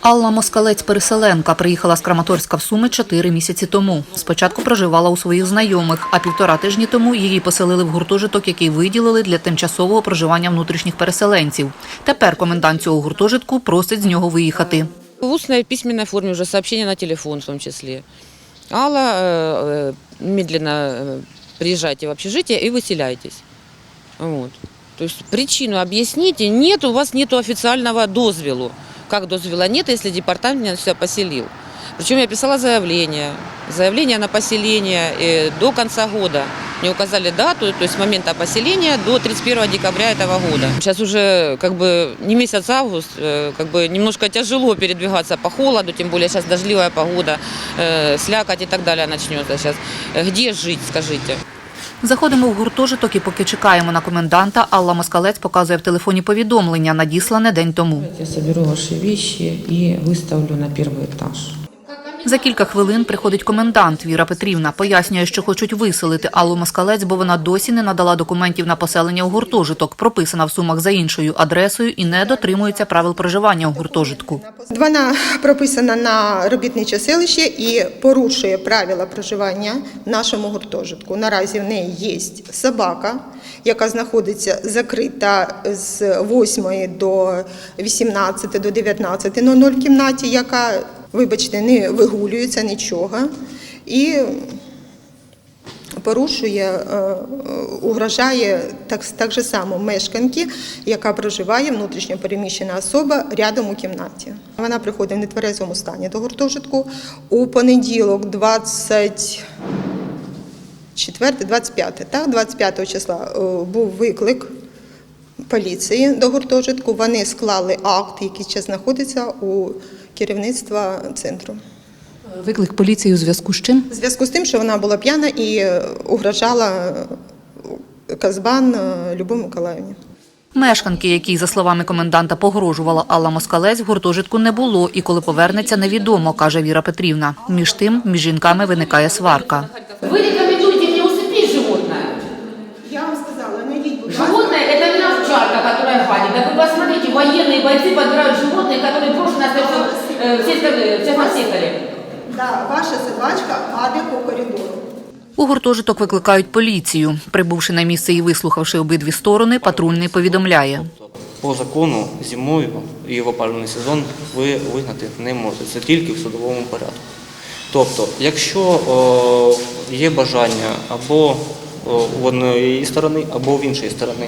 Алла Москалець переселенка приїхала з Краматорська в Суми чотири місяці тому. Спочатку проживала у своїх знайомих, а півтора тижні тому її поселили в гуртожиток, який виділили для тимчасового проживання внутрішніх переселенців. Тепер комендант цього гуртожитку просить з нього виїхати. В устной и письменной форме уже сообщение на телефон в том числе. Алла, э, э, медленно э, приезжайте в общежитие и выселяйтесь. Вот. То есть причину объясните. Нет, у вас нет официального дозвелу. Как дозвела нет, если департамент меня сюда поселил? Причем я писала заявление. Заявление на поселение э, до конца года. Мне указали дату, то есть с момента поселения до 31 декабря этого года. Сейчас уже как бы не месяц август, э, как бы немножко тяжело передвигаться по холоду, тем более сейчас дождливая погода, э, слякоть и так далее начнется сейчас. Э, Где жить, скажите? Заходимо в гуртожиток і поки чекаємо на коменданта, Алла Москалець показує в телефоні повідомлення, надіслане день тому. Я соберу ваши вещи и выставлю на первый этаж. За кілька хвилин приходить комендант Віра Петрівна. Пояснює, що хочуть виселити Аллу Москалець, бо вона досі не надала документів на поселення у гуртожиток, прописана в сумах за іншою адресою і не дотримується правил проживання у гуртожитку. Вона прописана на робітниче селище і порушує правила проживання в нашому гуртожитку. Наразі в неї є собака, яка знаходиться закрита з 8 до 18 до 19 в кімнаті, яка, вибачте, не вигулюється нічого. І порушує, е, угрожає так, так же само мешканки, яка проживає внутрішньо переміщена особа рядом у кімнаті. Вона приходить в нетверезому стані до гуртожитку у понеділок, 24, 25, так, 25 числа е, був виклик поліції до гуртожитку. Вони склали акт, який зараз знаходиться у керівництва центру. Виклик поліції у зв'язку з чим? В зв'язку з тим, що вона була п'яна і е, угрожала е, Казбан е, Любов Миколаївні. Мешканки, якій, за словами коменданта, погрожувала Алла Москалець, в гуртожитку не було, і коли повернеться, невідомо, каже Віра Петрівна. Між тим, між жінками виникає сварка. Вы рекомендуете мне усыпить животное? Я вам сказала, найдіть, будь ласка. Животное – это не овчарка, которая гадит. Да вы посмотрите, военные бойцы подбирают животные, которые брошены остаются э, в сельском, э, в частном секторе. Да, ваша собачка аде по коридору. У гуртожиток викликають поліцію. Прибувши на місце і вислухавши обидві сторони, патрульний повідомляє. По закону зимою і в опалювальний сезон ви вигнати не можете. Це тільки в судовому порядку. Тобто, якщо о, є бажання або о, одної однієї сторони, або в іншої сторони,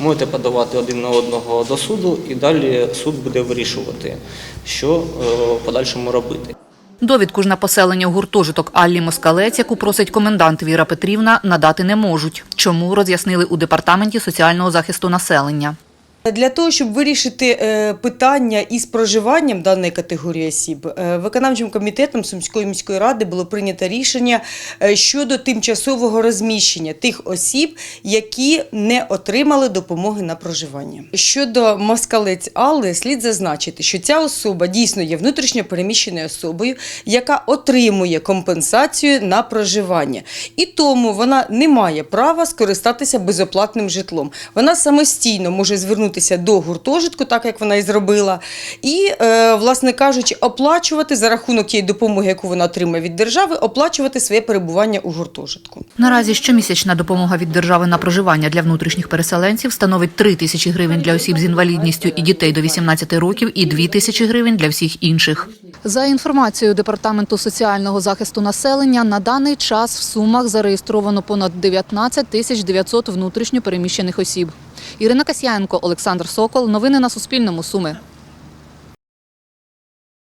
можете подавати один на одного до суду, і далі суд буде вирішувати, що в подальшому робити. Довідку ж на поселення у гуртожиток Аллі Москалець, яку просить комендант Віра Петрівна, надати не можуть. Чому роз'яснили у департаменті соціального захисту населення. Для того, щоб вирішити е, питання із проживанням даної категорії осіб, е, виконавчим комітетом Сумської міської ради було прийнято рішення е, щодо тимчасового розміщення тих осіб, які не отримали допомоги на проживання. Щодо москалець Алли, слід зазначити, що ця особа дійсно є внутрішньо переміщеною особою, яка отримує компенсацію на проживання, і тому вона не має права скористатися безоплатним житлом. Вона самостійно може звернутися до гуртожитку, так як вона і зробила, і, е, власне кажучи, оплачувати за рахунок тієї допомоги, яку вона отримає від держави, оплачувати своє перебування у гуртожитку. Наразі щомісячна допомога від держави на проживання для внутрішніх переселенців становить 3 тисячі гривень для осіб з інвалідністю і дітей до 18 років і 2 тисячі гривень для всіх інших. За інформацією Департаменту соціального захисту населення, на даний час в Сумах зареєстровано понад 19 тисяч 900 внутрішньо переміщених осіб. Ірина Касьянко, Олександр Сокол. Новини на Суспільному. Суми.